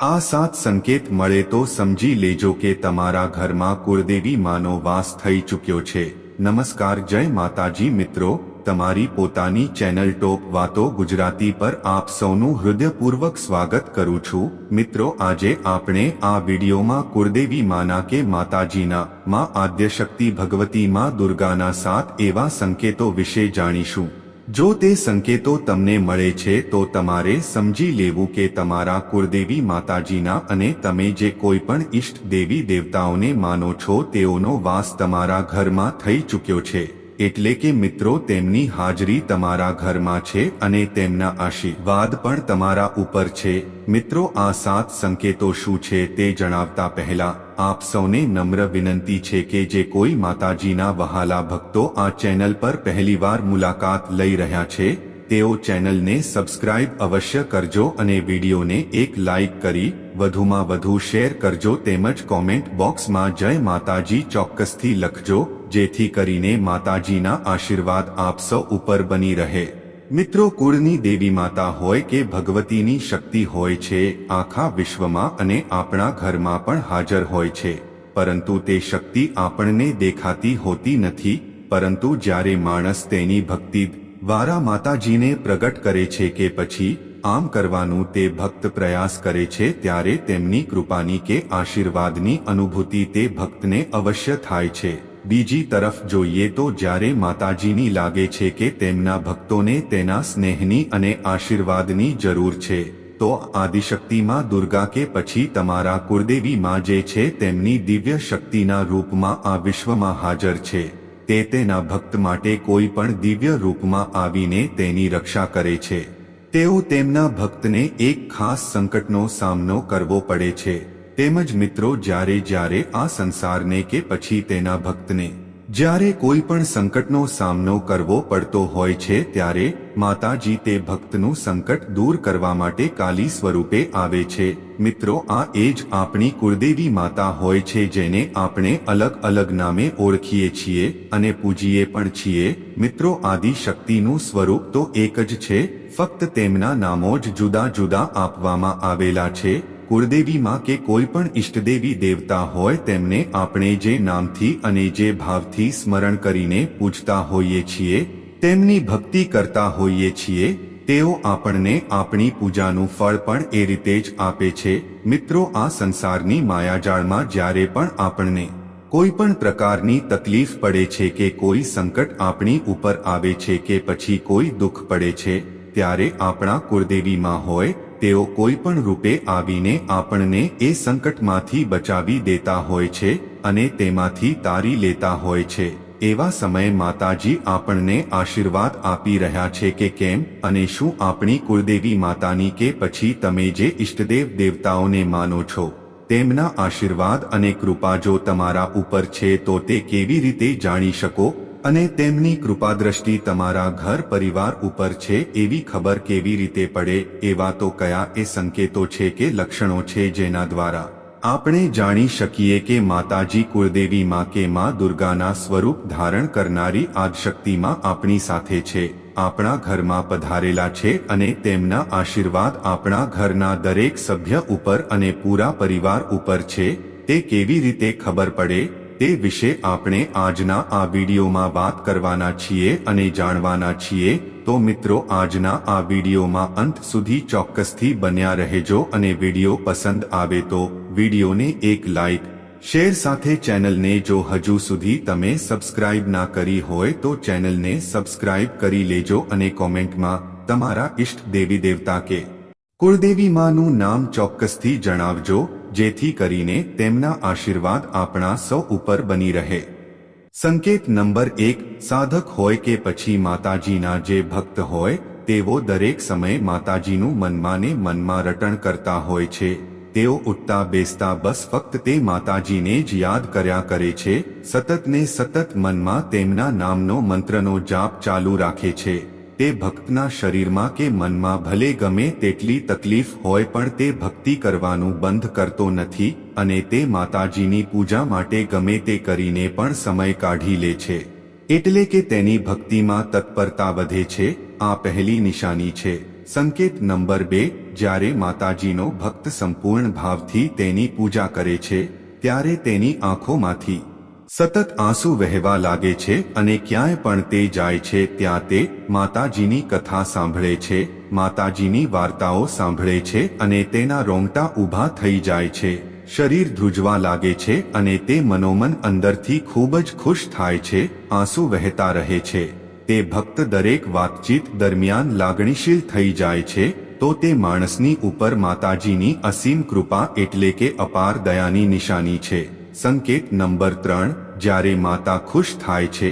આ સાત સંકેત મળે તો સમજી લેજો કે તમારા ઘરમાં કુળદેવી માનો વાસ થઈ ચૂક્યો છે. નમસ્કાર, જય માતાજી મિત્રો. તમારી પોતાની ચેનલ ટોપ વાતો ગુજરાતી પર આપ સૌનું હૃદયપૂર્વક સ્વાગત કરું છું. મિત્રો, આજે આપણે આ વિડીયોમાં કુળદેવી માના કે માતાજીના, માં આદ્યશક્તિ ભગવતી માં દુર્ગાના સાત એવા સંકેતો વિશે જાણીશું. જો તે સંકેતો તમને મળે છે તો તમારે સમજી લેવું કે તમારા કુળદેવી માતાજીના અને તમે જે કોઈ પણ ઈષ્ટ દેવી દેવતાઓને માનો છો તેઓનો વાસ તમારા ઘરમાં થઈ ચૂક્યો છે. એટલે કે મિત્રો, તેમની હાજરી તમારા ઘરમાં છે અને તેમના આશીર્વાદ પણ તમારા ઉપર છે. મિત્રો, આ સાત સંકેતો શું છે તે જણાવતા પહેલા આપ સૌને નમ્ર વિનંતી છે કે જે કોઈ માતાજીના વહાલા ભક્તો આ ચેનલ પર પહેલીવાર મુલાકાત લઈ રહ્યા છે, તેઓ ચેનલને સબસ્ક્રાઇબ અવશ્ય કરજો અને વિડીયોને એક લાઇક કરી, વધુમાં વધુ શેર કરજો તેમજ કોમેન્ટ બોક્સમાં જય માતાજી ચોક્કસથી લખજો, જેથી કરીને માતાજીના આશીર્વાદ આપ સૌ ઉપર બની રહે. મિત્રો, કુળની દેવી માતા હોય કે ભગવતીની શક્તિ હોય છે, આખા વિશ્વમાં અને આપણા ઘરમાં પણ હાજર હોય છે. પરંતુ તે શક્તિ આપણને દેખાતી હોતી નથી, પરંતુ જ્યારે માણસ તેની ભક્તિ દ્વારા માતાજીને પ્રગટ કરે છે કે પછી આમ કરવાનું તે ભક્ત પ્રયાસ કરે છે, ત્યારે તેમની કૃપાની કે આશીર્વાદની અનુભૂતિ તે ભક્તને અવશ્ય થાય છે. બીજી તરફ જોઈએ તો જ્યારે માતાજીની લાગે છે કે તેમના ભક્તોને તેના સ્નેહની અને આશીર્વાદની જરૂર છે, તો આદિશક્તિમાં દુર્ગા કે પછી તમારા કુળદેવી માં જે છે તેમની દિવ્ય શક્તિના રૂપમાં આ વિશ્વમાં હાજર છે. તે તેના ભક્ત માટે કોઈ પણ દિવ્ય રૂપમાં આવીને તેની રક્ષા કરે છે. તેઓ તેમના ભક્તને એક ખાસ સંકટનો સામનો કરવો પડે છે. તેમજ મિત્રો જ્યારે જ્યારે આ સંસારને કે પછી તેના ભક્તને, જ્યારે કોઈ પણ સંકટનો સામનો કરવો પડતો હોય છે ત્યારે માતાજી તે ભક્તનું સંકટ દૂર કરવા માટે કાલી સ્વરૂપે આવે છે. મિત્રો, આ એ જ આપણી કુળદેવી માતા હોય છે જેને આપણે અલગ અલગ નામે ઓળખીએ છીએ અને પૂજીએ પણ છીએ. મિત્રો આદિ શક્તિનું સ્વરૂપ તો એક જ છે, ફક્ત તેમના નામો જ જુદા જુદા આપવામાં આવેલા છે. કુળદેવીમાં કે કોઈ પણ ઇષ્ટદેવી દેવતા હોય તેમને આપણે જે નામથી અને જે ભાવથી સ્મરણ કરીને પૂજતા હોઈએ છીએ, તેમની ભક્તિ કરતા હોઈએ છીએ, તેઓ આપણને આપણી પૂજાનું ફળ પણ એ રીતે જ આપે છે. મિત્રો, આ સંસારની માયાજાળમાં જ્યારે પણ આપણને કોઈ પણ પ્રકારની તકલીફ પડે છે કે કોઈ સંકટ આપણી ઉપર આવે છે કે પછી કોઈ દુઃખ પડે છે, ત્યારે આપણા કુળદેવીમાં હોય તેઓ કોઈ પણ રૂપે આવીને આપણને એ સંકટમાંથી બચાવી દેતા હોય છે અને તેમાંથી તારી લેતા હોય છે. એવા સમયે માતાજી આપણને આશીર્વાદ આપી રહ્યા છે કે કેમ અને શું આપણી કુળદેવી માતાની કે પછી તમે જે ઈષ્ટદેવ દેવતાઓને માનો છો, તેમના આશીર્વાદ અને કૃપા જો તમારા ઉપર છે તો તે કેવી રીતે જાણી શકો? અને તેમની કૃપાદ્રષ્ટિ તમારા ઘર પરિવાર ઉપર છે એવી ખબર કેવી રીતે પડે એવા તો કયા એ સંકેતો છે કે લક્ષણો છે જેના દ્વારા આપણે જાણી શકીએ કે માતાજી કુળદેવી માં કે માં દુર્ગાના સ્વરૂપ ધારણ કરનારી આદશક્તિમાં આપણી સાથે છે, આપણા ઘરમાં પધારેલા છે અને તેમના આશીર્વાદ આપણા ઘરના દરેક સભ્ય ઉપર અને પૂરા પરિવાર ઉપર છે, તે કેવી રીતે ખબર પડે? તે વિશે આપણે આજના આ વિડીયોમાં વાત કરવાના છીએ અને જાણવાના છીએ, તો મિત્રો આજના આ વિડીયોમાં અંત સુધી ચોક્કસથી બન્યા રહેજો અને વીડિયો પસંદ આવે તો વિડીયોને એક લાઇક શેર સાથે ચેનલને જો હજુ સુધી તમે સબસ્ક્રાઇબ ના કરી હોય તો ચેનલને સબસ્ક્રાઇબ કરી લેજો અને કોમેન્ટમાં તમારા ઇષ્ટ દેવી દેવતા કે કુળદેવી માનું નામ ચોક્કસથી જણાવજો, જેથી કરીને તેમના આશીર્વાદ આપણા સૌ ઉપર બની રહે. સંકેત નંબર એક, સાધક હોય કે પછી માતાજીના જે ભક્ત હોય, તેઓ દરેક સમયે માતાજીનું મનમાંને મનમાં રટણ કરતા હોય છે. તેઓ ઉઠતા બેસતા બસ ફક્ત તે માતાજીને જ યાદ કર્યા કરે છે, સતત ને સતત મનમાં તેમના નામનો મંત્રનો જાપ ચાલુ રાખે છે. તે ભક્તના શરીરમાં કે મનમાં ભલે ગમે તેટલી તકલીફ હોય પણ તે ભક્તિ કરવાનું બંધ કરતો નથી અને તે માતાજીની પૂજા માટે ગમે તે કરીને પણ સમય કાઢી લે છે. એટલે કે તેની ભક્તિમાં તત્પરતા વધે છે, આ પહેલી નિશાની છે. સંકેત નંબર બે, જ્યારે માતાજીનો ભક્ત સંપૂર્ણ ભાવથી તેની પૂજા કરે છે, ત્યારે તેની આંખોમાંથી સતત આંસુ વહેવા લાગે છે અને ક્યાંય પણ તે જાય છે ત્યાં તે માતાજીની કથા સાંભળે છે, માતાજીની વાર્તાઓ સાંભળે છે અને તેના રોંગટા ઊભા થઈ જાય છે. શરીર ધ્રુજવા લાગે છે અને તે મનોમન અંદરથી ખૂબ જ ખુશ થાય છે, આંસુ વહેતા રહે છે. તે ભક્ત દરેક વાતચીત દરમિયાન લાગણીશીલ થઈ જાય છે, તો તે માણસની ઉપર માતાજીની અસીમ કૃપા એટલે કે અપાર દયાની નિશાની છે. સંકેત નંબર ત્રણ, જ્યારે માતા ખુશ થાય છે,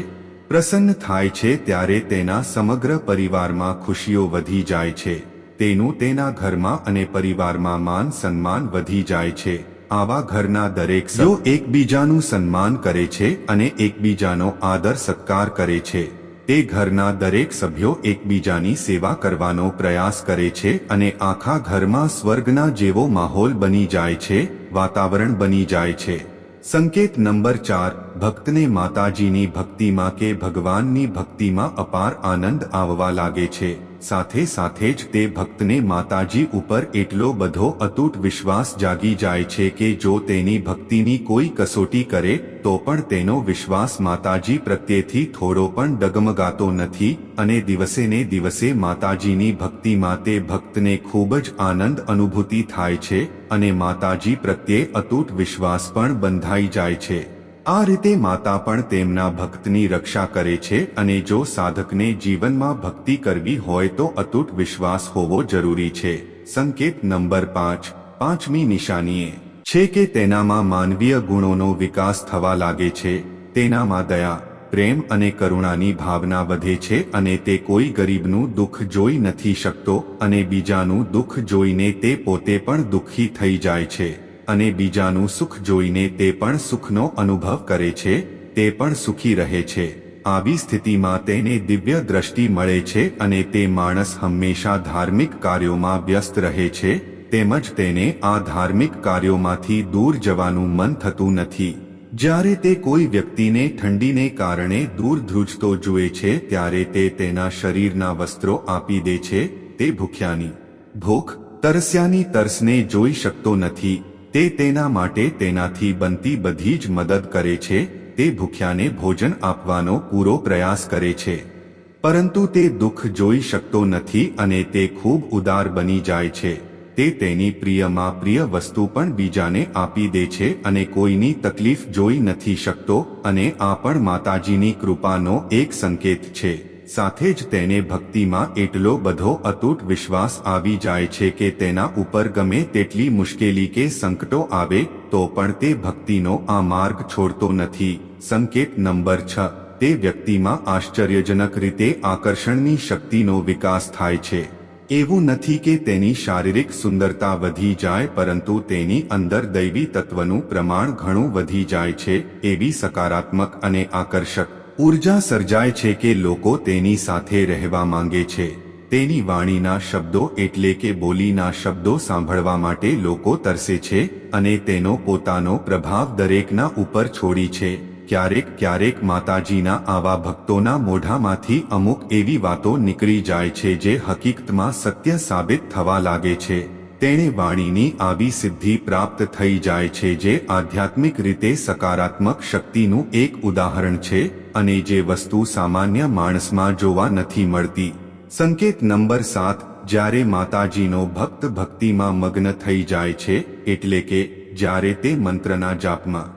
પ્રસન્ન થાય છે ત્યારે તેના સમગ્ર પરિવારમાં ખુશીઓ વધી જાય છે. તેનું તેના ઘરમાં અને પરિવારમાં માન સન્માન વધી જાય છે. આવા ઘરના દરેક સભ્યો એકબીજાનું સન્માન કરે છે અને એકબીજાનો આદર સત્કાર કરે છે. તે ઘરના દરેક સભ્યો એકબીજાની સેવા કરવાનો પ્રયાસ કરે છે અને આખા ઘરમાં સ્વર્ગના જેવો માહોલ બની જાય છે, વાતાવરણ બની જાય છે. સંકેત નંબર ચાર ભક્તને માતાજીની ભક્તિમાં કે ભગવાનની ભક્તિમાં અપાર આનંદ આવવા લાગે છે. સાથે સાથે જ તે ભક્તને માતાજી ઉપર એટલો બધો અતૂટ વિશ્વાસ જાગી જાય છે કે જો તેની ભક્તિની કોઈ કસોટી કરે, તો પણ તેનો વિશ્વાસ માતાજી પ્રત્યેથી થોડો પણ ડગમગાતો નથી અને દિવસે ને દિવસે માતાજીની ભક્તિમાં તે ભક્તને ખૂબ જ આનંદ અનુભૂતિ થાય છે અને માતાજી પ્રત્યે અતૂટ વિશ્વાસ પણ બંધાઈ જાય છે. આ રીતે માતા પણ તેમના ભક્તની રક્ષા કરે છે અને જો સાધકને જીવનમાં ભક્તિ કરવી હોય તો અતૂટ વિશ્વાસ હોવો જરૂરી છે. સંકેત નંબર પાંચ, પાંચમી નિશાનીએ. છે કે તેનામાં માનવીય ગુણોનો વિકાસ થવા લાગે છે, તેનામાં દયા, પ્રેમ અને કરુણાની ભાવના વધે છે અને તે કોઈ ગરીબનું દુઃખ જોઈ નથી શકતો અને બીજાનું દુઃખ જોઈને તે પોતે પણ દુઃખી થઈ જાય છે. અને બીજાનું સુખ જોઈને તે પણ સુખનો અનુભવ કરે છે, તે પણ સુખી રહે છે. આવી સ્થિતિમાં તેને દિવ્ય દ્રષ્ટિ મળે છે અને તે માણસ હંમેશા ધાર્મિક કાર્યોમાં વ્યસ્ત રહે છે, તેમજ તેને આ ધાર્મિક કાર્યોમાંથી દૂર જવાનું મન થતું નથી. જ્યારે તે કોઈ વ્યક્તિને ઠંડીને કારણે દૂર ધ્રુજતો જુએ છે, ત્યારે તે તેના શરીરના વસ્ત્રો આપી દે છે, તે ભૂખ્યાની ભૂખ, તરસ્યાની તરસને જોઈ શકતો નથી. તે તેના માટે તેનાથી બનતી બધી જ મદદ કરે છે, તે ભૂખ્યાને ભોજન આપવાનો પૂરો પ્રયાસ કરે છે. પરંતુ તે દુઃખ જોઈ શકતો નથી અને તે ખૂબ ઉદાર બની જાય છે. તે તેની પ્રિયમાં પ્રિય વસ્તુ પણ બીજાને આપી દે છે અને કોઈની તકલીફ જોઈ નથી શકતો અને આ પણ માતાજીની કૃપાનો એક સંકેત છે. સાથે જ તેને ભક્તિમાં એટલો બધો અતૂટ વિશ્વાસ આવી જાય છે કે તેના ઉપર ગમે તેટલી મુશ્કેલી કે સંકટો આવે, તો પણ તે ભક્તિનો આ માર્ગ છોડતો નથી. સંકેત નંબર છ. તે વ્યક્તિમાં આશ્ચર્યજનક રીતે આકર્ષણની શક્તિનો વિકાસ થાય છે. એવું નથી કે તેની શારીરિક સુંદરતા વધી જાય, પરંતુ તેની અંદર દૈવી તત્વનું પ્રમાણ ઘણું વધી જાય છે, એવી સકારાત્મક અને આકર્ષક ઊર્જા સર્જાય છે કે લોકો તેની સાથે રહેવા માંગે છે. તેની વાણીના શબ્દો એટલે કે બોલીના શબ્દો સાંભળવા માટે લોકો તરસે છે અને તેનો પોતાનો પ્રભાવ દરેકના ઉપર છોડી છે. ક્યારેક ક્યારેક માતાજીના આવા ભક્તોના મોઢામાંથી અમુક એવી વાતો નીકળી જાય છે જે હકીકતમાં સત્ય સાબિત થવા લાગે છે. તેણે વાણીની આવી સિદ્ધિ પ્રાપ્ત થઈ જાય છે જે આધ્યાત્મિક રીતે સકારાત્મક શક્તિનું એક ઉદાહરણ છે અને જે વસ્તુ સામાન્ય માણસમાં જોવા નથી મળતી. સંકેત નંબર સાત, જ્યારે માતાજીનો ભક્ત ભક્તિમાં મગ્ન થઈ જાય છે, એટલે કે જ્યારે તે મંત્રના જાપમાં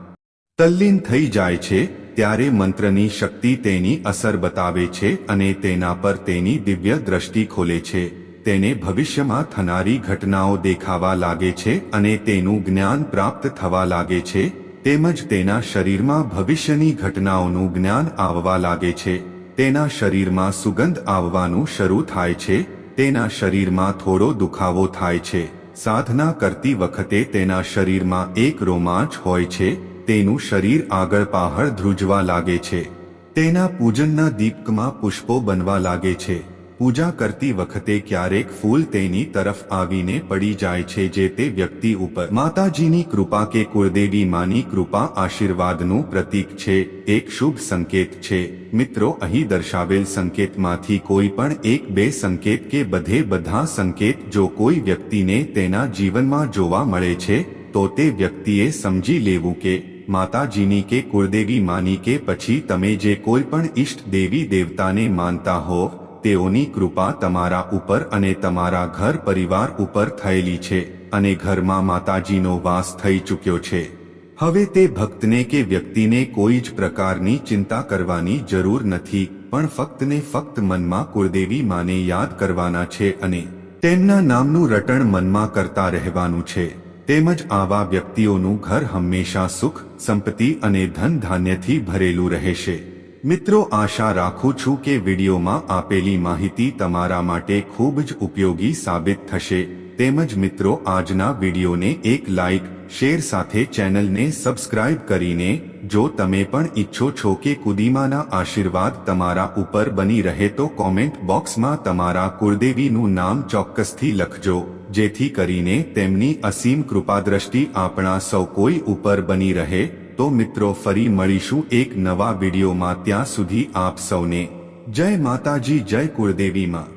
તલ્લીન થઈ જાય છે, ત્યારે મંત્રની શક્તિ તેની અસર બતાવે છે અને તેના પર તેની દિવ્ય દ્રષ્ટિ ખોલે છે. તેને ભવિષ્યમાં થનારી ઘટનાઓ દેખાવા લાગે છે અને તેનું જ્ઞાન પ્રાપ્ત થવા લાગે છે, તેમજ તેના શરીરમાં ભવિષ્યની ઘટનાઓનું જ્ઞાન આવવા લાગે છે. તેના શરીરમાં સુગંધ આવવાનું શરૂ થાય છે, તેના શરીરમાં થોડો દુખાવો થાય છે. સાધના કરતી વખતે તેના શરીરમાં એક રોમાંચ હોય છે, તેનું શરીર આગળ પાહળ ધ્રુજવા લાગે છે. તેના પૂજનના દીપકમાં પુષ્પો બનવા લાગે છે. પૂજા કરતી વખતે ક્યારેક ફૂલ તેની તરફ આવીને પડી જાય છે જે તે વ્યક્તિ ઉપર. માતાજીની કૃપા કે કુળદેવી માની કૃપા આશીર્વાદનું પ્રતીક છે. એક શુભ સંકેત છે. મિત્રો, અહીં દર્શાવેલ સંકેતમાંથી કોઈ પણ એક બે સંકેત કે બધે બધા સંકેત જો કોઈ વ્યક્તિને તેના જીવનમાં જોવા મળે છે, તો તે વ્યક્તિએ સમજી લેવું કે માતાજીની કે કુળદેવી માની કે પછી તમે જે કોઈ પણ ઈષ્ટ દેવી દેવતાને માનતા હો તેઓની કૃપા તમારા ઉપર અને તમારા ઘર પરિવાર ઉપર થયેલી છે અને ઘરમાં માતાજીનો વાસ થઈ ચૂક્યો છે. હવે તે ભક્તને કે વ્યક્તિને કોઈ જ પ્રકારની ચિંતા કરવાની જરૂર નથી, પણ ફક્તને ફક્ત મનમાં કુળદેવી માને યાદ કરવાના છે અને તેમના નામનું રટણ મનમાં કરતા રહેવાનું છે. તેમજ આવા વ્યક્તિઓનું ઘર હંમેશા સુખ, સંપત્તિ અને ધન ધાન્યથી ભરેલું રહેશે. મિત્રો, આશા રાખું છું કે વિડીયોમાં આપેલી માહિતી તમારા માટે ખૂબ જ ઉપયોગી સાબિત થશે. તેમજ મિત્રો, આજના વિડીયોને એક લાઇક શેર સાથે ચેનલને સબસ્ક્રાઇબ કરીને જો તમે પણ ઈચ્છો છો કે કુદીમાના આશીર્વાદ તમારા ઉપર બની રહે તો કોમેન્ટ બોક્સમાં તમારા કુળદેવીનું નામ ચોક્કસથી લખજો. જેથી કરીને તેમની અસીમ કૃપાદ્રષ્ટિ આપણા સૌ કોઈ ઉપર બની રહે. તો મિત્રો ફરી મળીશું એક નવા વિડીયોમાં ત્યાં સુધી આપ સૌને. જય માતાજી, જય કુળદેવી માં.